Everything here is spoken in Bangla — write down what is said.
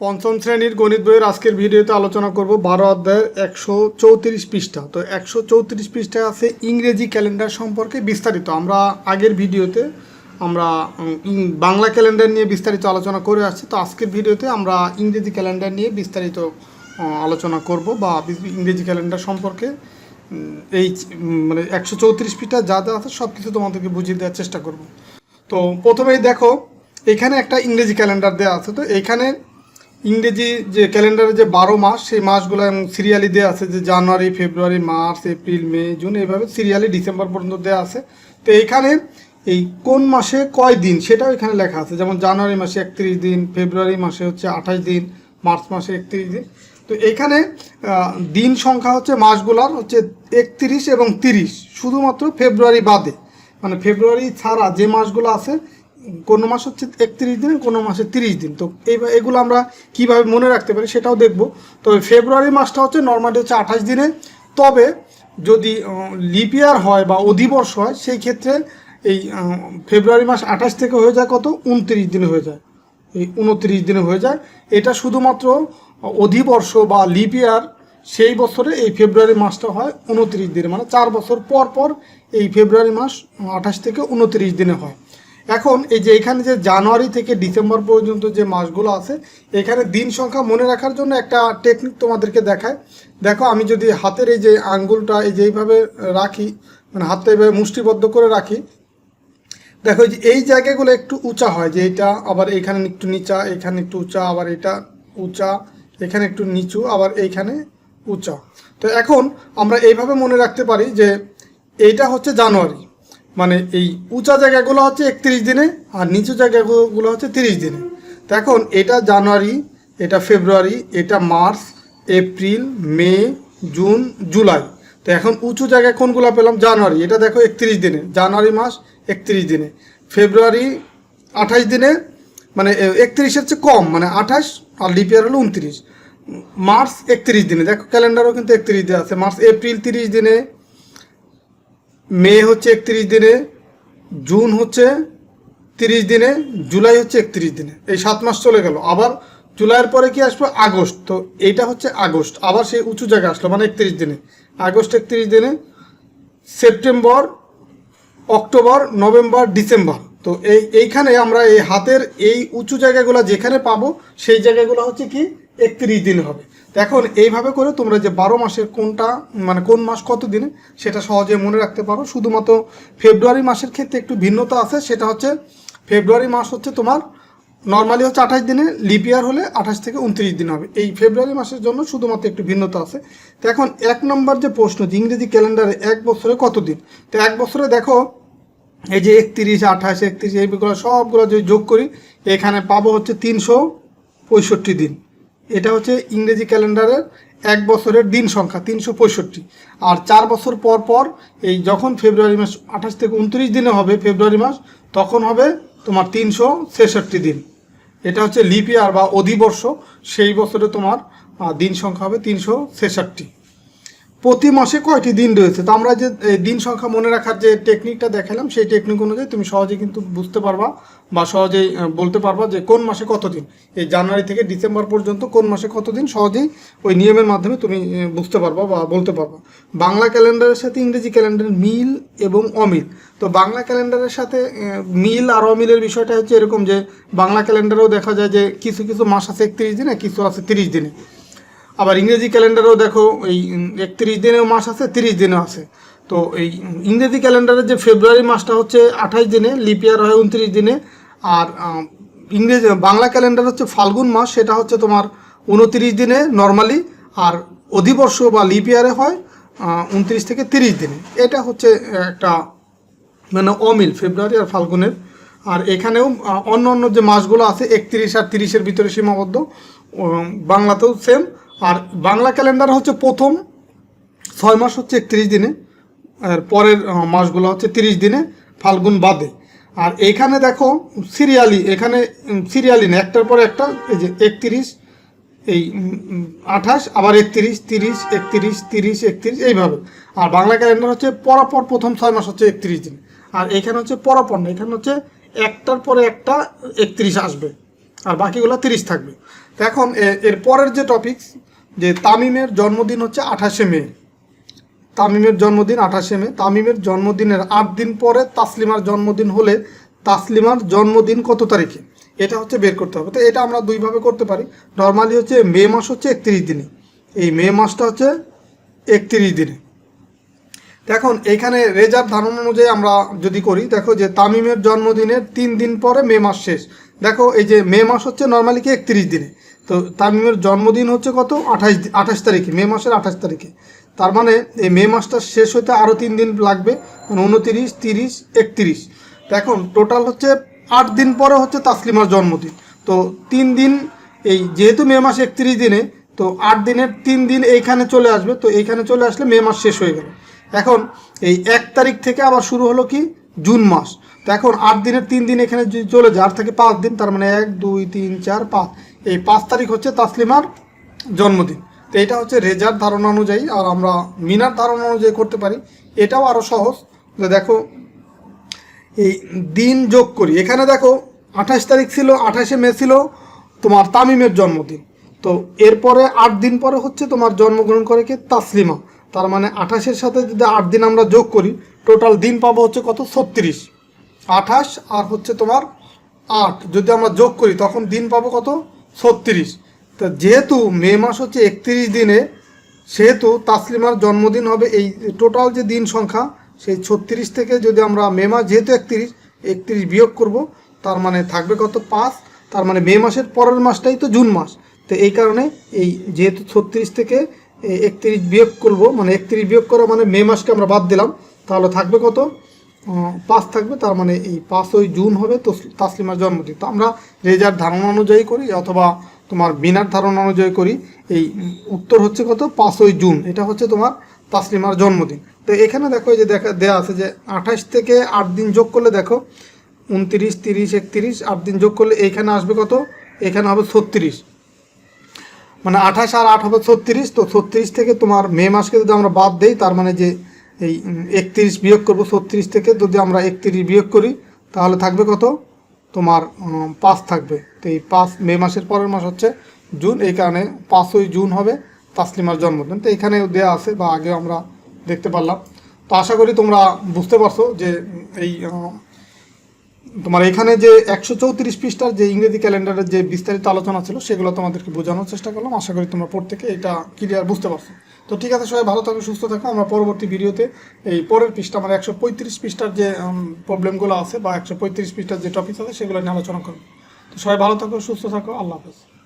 পঞ্চম শ্রেণির গণিত বইয়ের আজকের ভিডিওতে আলোচনা করব বারো অধ্যায়ের একশো চৌত্রিশ পৃষ্ঠা। তো একশো চৌত্রিশ পৃষ্ঠায় আছে ইংরেজি ক্যালেন্ডার সম্পর্কে বিস্তারিত। আমরা আগের ভিডিওতে আমরা বাংলা ক্যালেন্ডার নিয়ে বিস্তারিত আলোচনা করে আসছি। তো আজকের ভিডিওতে আমরা ইংরেজি ক্যালেন্ডার নিয়ে বিস্তারিত আলোচনা করব বা ইংরেজি ক্যালেন্ডার সম্পর্কে এই মানে একশো চৌত্রিশ পৃষ্ঠা যা যা আছে সব কিছু তোমাদেরকে বুঝিয়ে দেওয়ার চেষ্টা করব। তো প্রথমেই দেখো, এখানে একটা ইংরেজি ক্যালেন্ডার দেওয়া আছে। তো এখানে ইংরেজি যে ক্যালেন্ডারে যে বারো মাস, সেই মাসগুলো সিরিয়ালি দেওয়া আছে যে January, February, March, April, May, June এইভাবে সিরিয়ালি ডিসেম্বর পর্যন্ত দেওয়া আছে। তো এখানে এই কোন মাসে কয় দিন সেটাও এখানে লেখা আছে। যেমন জানুয়ারি মাসে একত্রিশ দিন, ফেব্রুয়ারি মাসে হচ্ছে আঠাশ দিন, মার্চ মাসে একত্রিশ দিন। তো এখানে দিন সংখ্যা হচ্ছে মাসগুলার হচ্ছে একত্রিশ এবং তিরিশ। শুধুমাত্র ফেব্রুয়ারি বাদে। মানে ফেব্রুয়ারি ছাড়া যে মাসগুলো আছে কোনো মাস হচ্ছে একত্রিশ দিন, কোনো মাসে তিরিশ দিন। তো এই এগুলো আমরা কীভাবে মনে রাখতে পারি সেটাও দেখব। তবে ফেব্রুয়ারি মাসটা হচ্ছে নর্মালি হচ্ছে আঠাশ দিনে। তবে যদি লিপ ইয়ার হয় বা অধিবর্ষ হয়, সেই ক্ষেত্রে এই ফেব্রুয়ারি মাস আঠাশ থেকে হয়ে যায় কত? উনত্রিশ দিনে হয়ে যায়। এই উনত্রিশ দিনে হয়ে যায়। এটা শুধুমাত্র অধিবর্ষ বা লিপ ইয়ার সেই বছরে এই ফেব্রুয়ারি মাসটা হয় উনত্রিশ দিনে। মানে চার বছর পর পর এই ফেব্রুয়ারি মাস আঠাশ থেকে উনত্রিশ দিনে হয়। এখন এই যে এখানে যে জানুয়ারি থেকে ডিসেম্বর পর্যন্ত যে মাসগুলো আছে, এখানে দিন সংখ্যা মনে রাখার জন্য একটা টেকনিক তোমাদেরকে দেখায়। দেখো, আমি যদি হাতের এই যে আঙ্গুলটা এই যে এইভাবে রাখি মানে হাতটা এইভাবে মুষ্টিবদ্ধ করে রাখি, দেখো যে এই জায়গাগুলো একটু উঁচা হয়, যে এটা আবার এইখানে একটু নিচা, এখানে একটু উঁচা, আবার এটা উঁচা, এখানে একটু নিচু, আবার এইখানে উঁচা। তো এখন আমরা এইভাবে মনে রাখতে পারি যে এইটা হচ্ছে জানুয়ারি। মানে এই উঁচা জায়গাগুলো হচ্ছে একত্রিশ দিনে আর নিচু জায়গাগুলো হচ্ছে তিরিশ দিনে। এখন এটা জানুয়ারি, এটা ফেব্রুয়ারি, এটা March, April, May, June, July. তো এখন উঁচু জায়গায় কোনগুলো পেলাম? জানুয়ারি। এটা দেখো একত্রিশ দিনে। জানুয়ারি মাস একত্রিশ দিনে। ফেব্রুয়ারি আঠাশ দিনে মানে একত্রিশের চেয়ে কম মানে আঠাশ আর লিপ ইয়ার হলো উনত্রিশ। মার্চ একত্রিশ দিনে। দেখো ক্যালেন্ডারও কিন্তু একত্রিশ দিনে আছে। মার্চ, এপ্রিল তিরিশ দিনে মে হচ্ছে একত্রিশ দিনে, জুন হচ্ছে তিরিশ দিনে, জুলাই হচ্ছে একত্রিশ দিনে। এই সাত মাস চলে গেল। আবার জুলাইয়ের পরে কি আসবে? আগস্ট। তো এইটা হচ্ছে আগস্ট। আবার সেই উঁচু জায়গায় আসলো মানে একত্রিশ দিনে। আগস্ট একত্রিশ দিনে, সেপ্টেম্বর, অক্টোবর, নভেম্বর, ডিসেম্বর। তো এই, এইখানে আমরা এই হাতের এই উঁচু জায়গাগুলো যেখানে পাবো, সেই জায়গাগুলো হচ্ছে কি? একত্রিশ দিন হবে। তো এখন এইভাবে করে তোমরা যে বারো মাসের কোনটা মানে কোন মাস কত দিনে, সেটা সহজে মনে রাখতে পারো। শুধুমাত্র ফেব্রুয়ারি মাসের ক্ষেত্রে একটু ভিন্নতা আছে, সেটা হচ্ছে ফেব্রুয়ারি মাস হচ্ছে তোমার নর্মালি হচ্ছে আঠাশ দিনে লিপ ইয়ার হলে আঠাশ থেকে উনত্রিশ দিন হবে। এই ফেব্রুয়ারি মাসের জন্য শুধুমাত্র একটু ভিন্নতা আছে। তো এখন এক নম্বর যে প্রশ্ন যে ইংরেজি ক্যালেন্ডারে এক বছরে কত দিন? তো এক বছরে দেখো, এই যে একত্রিশ, আঠাশ, একত্রিশ এইগুলো সবগুলো যদি যোগ করি, এখানে পাবো হচ্ছে তিনশো পঁয়ষট্টি দিন। এটা হচ্ছে ইংরেজি ক্যালেন্ডারের এক বছরের দিন সংখ্যা, তিনশো পঁয়ষট্টি। আর চার বছর পর পর এই যখন ফেব্রুয়ারি মাস আঠাশ থেকে উনত্রিশ দিনে হবে ফেব্রুয়ারি মাস, তখন হবে তোমার তিনশো ছেষট্টি দিন। এটা হচ্ছে লিপিয়ার বা অধিবর্ষ, সেই বছরে তোমার দিন সংখ্যা হবে তিনশো ছেষট্টি। প্রতি মাসে কয়টি দিন রয়েছে? তো আমরা যে দিন সংখ্যা মনে রাখার যে টেকনিকটা দেখালাম, সেই টেকনিক অনুযায়ী তুমি সহজেই কিন্তু বুঝতে পারবা বা সহজেই বলতে পারবা যে কোন মাসে কত দিন। এই জানুয়ারি থেকে ডিসেম্বর পর্যন্ত কোন মাসে কত দিন সহজেই ওই নিয়মের মাধ্যমে তুমি বুঝতে পারবা বা বলতে পারবা। বাংলা ক্যালেন্ডারের সাথে ইংরেজি ক্যালেন্ডারের মিল এবং অমিল। তো বাংলা ক্যালেন্ডারের সাথে মিল আর অমিলের বিষয়টা হচ্ছে এরকম যে, বাংলা ক্যালেন্ডারেও দেখা যায় যে কিছু কিছু মাস আছে একত্রিশ দিনে, কিছু আছে তিরিশ দিনে। আবার ইংরেজি ক্যালেন্ডারেও দেখো এই একত্রিশ দিনেও মাস আছে, তিরিশ দিনেও আছে। তো এই ইংরেজি ক্যালেন্ডারের যে ফেব্রুয়ারি মাসটা হচ্ছে আঠাশ দিনে লিপিয়ার হয় উনত্রিশ দিনে। আর ইংরেজি, বাংলা ক্যালেন্ডার হচ্ছে ফাল্গুন মাস, সেটা হচ্ছে তোমার উনত্রিশ দিনে নর্মালি আর অধিবর্ষ বা লিপিয়ারে হয় উনত্রিশ থেকে তিরিশ দিনে। এটা হচ্ছে একটা মানে অমিল ফেব্রুয়ারি আর ফাল্গুনের। আর এখানেও অন্য অন্য যে মাসগুলো আছে, একত্রিশ আর তিরিশের ভিতরে সীমাবদ্ধ বাংলাতেও সেম আর বাংলা ক্যালেন্ডার হচ্ছে প্রথম ছয় মাস হচ্ছে একত্রিশ দিনে, আর পরের মাসগুলো হচ্ছে তিরিশ দিনে, ফাল্গুন বাদে। আর এখানে দেখো সিরিয়ালি, এখানে সিরিয়ালি না, একটার পরে একটা, এই যে একত্রিশ, এই আঠাশ, আবার একত্রিশ, তিরিশ একত্রিশ তিরিশ, একত্রিশ, এইভাবে। আর বাংলা ক্যালেন্ডার হচ্ছে পরাপর প্রথম ছয় মাস হচ্ছে একত্রিশ দিন। আর এখানে হচ্ছে পরাপর না, এখানে হচ্ছে একটার পরে একটা একত্রিশ আসবে, আর বাকিগুলো তিরিশ থাকবে। এখন এর পরের যে টপিক যে তামিমের জন্মদিন হচ্ছে আঠাশে মে। তামিমের জন্মদিন আঠাশে মে। তামিমের জন্মদিনের আট দিন পরে তাসলিমার জন্মদিন হলে তাসলিমার জন্মদিন কত তারিখে? এটা হচ্ছে বের করতে হবে। তো এটা আমরা দুইভাবে করতে পারি। নর্মালি হচ্ছে মে মাস হচ্ছে একত্রিশ দিনে। এই মে মাসটা হচ্ছে একত্রিশ দিনে। দেখুন এইখানে রেজার ধারণা অনুযায়ী আমরা যদি করি, দেখো যে তামিমের জন্মদিনের তিন দিন পরে মে মাস শেষ। দেখো, এই যে মে মাস হচ্ছে নর্মালি কি একত্রিশ দিনে? তো তামিমের জন্মদিন হচ্ছে কত? আঠাশ আঠাশ তারিখে, মে মাসের আঠাশ তারিখে। তার মানে এই মে মাসটা শেষ হতে আরও তিন দিন লাগবে মানে উনতিরিশ, তিরিশ, একত্রিশ। তো এখন টোটাল হচ্ছে আট দিন পরে হচ্ছে তাসলিমার জন্মদিন। তো তিন দিন এই যেহেতু মে মাস একত্রিশ দিনে, তো আট দিনের তিন দিন এইখানে চলে আসবে, তো এইখানে চলে আসলে মে মাস শেষ হয়ে গেল। এখন এই এক তারিখ থেকে আবার শুরু হলো কি? জুন মাস। তো এখন আট দিনের তিন দিন এখানে চলে যায় আর থাকে পাঁচ দিন, তার মানে এক, দুই, তিন, চার, পাঁচ। এই পাঁচ তারিখ হচ্ছে তাসলিমার জন্মদিন। তো এটা হচ্ছে রেজার ধারণা অনুযায়ী, আর আমরা মিনার ধারণা অনুযায়ী করতে পারি। এটাও আরও সহজ। যে দেখো, এই দিন যোগ করি। এখানে দেখো, আঠাশ তারিখ ছিল, আঠাশে মে ছিল তোমার তামিমের জন্মদিন। তো এরপরে আট দিন পরে হচ্ছে তোমার জন্মগ্রহণ করে কে? তাসলিমা। তার মানে আঠাশের সাথে যদি আট দিন আমরা যোগ করি, টোটাল দিন পাবো হচ্ছে কত? ছত্রিশ। আঠাশ আর হচ্ছে তোমার আট। যদি আমরা যোগ করি, তখন দিন পাবো কত? ছত্রিশ। তা যেহেতু মে মাস হচ্ছে একত্রিশ দিনে, সেহেতু তাসলিমার জন্মদিন হবে এই টোটাল যে দিন সংখ্যা, সেই ছত্রিশ থেকে যদি আমরা মে মাস যেহেতু একত্রিশ একত্রিশ বিয়োগ করব, তার মানে থাকবে কত? পাঁচ। তার মানে মে মাসের পরের মাসটাই তো জুন মাস। তো এই কারণে এই যেহেতু ছত্রিশ থেকে একত্রিশ বিয়োগ করব মানে একত্রিশ বিয়োগ করা মানে মে মাসকে আমরা বাদ দিলাম, তাহলে থাকবে কত? পাঁচ থাকবে, তার মানে এই পাঁচই জুন হবে তো তাসলিমার জন্মদিন। তো আমরা রেজার ধারণা অনুযায়ী করি, অথবা তোমার বিনার ধারণা অনুযায়ী করি, এই উত্তর হচ্ছে কত? পাঁচই জুন, এটা হচ্ছে তোমার তাসলিমার জন্মদিন। তো এখানে দেখো যে দেখা দেওয়া আছে যে আঠাশ থেকে আট দিন যোগ করলে দেখো, উনত্রিশ, তিরিশ, একত্রিশ, আট দিন যোগ করলে এইখানে আসবে কত? এখানে হবে ছত্রিশ। মানে আঠাশ আর আট হবে ছত্রিশ, তো ছত্রিশ থেকে তোমার মে মাসকে যদি আমরা বাদ দেই, তার মানে যে এই একত্রিশ বিয়োগ করব ছত্রিশ থেকে, যদি আমরা একত্রিশ বিয়োগ করি, তাহলে থাকবে কত? তোমার পাঁচ থাকবে। তো এই পাঁচ মে মাসের পরের মাস হচ্ছে জুন, এই কারণে পাঁচই জুন হবে তাসলিমার জন্মদিন। তো এখানে দেওয়া আছে বা আগে আমরা দেখতে পারলাম। তো আশা করি তোমরা বুঝতে পারছ যে এই তোমার এখানে যে একশো চৌত্রিশ পৃষ্ঠার যে ইংরেজি ক্যালেন্ডারের যে বিস্তারিত আলোচনা ছিল, সেগুলো তোমাদেরকে বোঝানোর চেষ্টা করলাম। আশা করি তোমরা প্রত্যেকে এটা ক্লিয়ার বুঝতে পারছ। তো ঠিক আছে, সবাই ভালো থাকো, সুস্থ থাকো। আমরা পরবর্তী ভিডিওতে এই পরের পৃষ্ঠা মানে একশো পঁয়ত্রিশ পৃষ্ঠার যে প্রবলেমগুলো আছে বা একশো পঁয়ত্রিশ পৃষ্ঠার যে টপিক আছে, সেগুলো নিয়ে আলোচনা করব। তো সবাই ভালো থাকো, সুস্থ থাকো। আল্লাহ হাফেজ।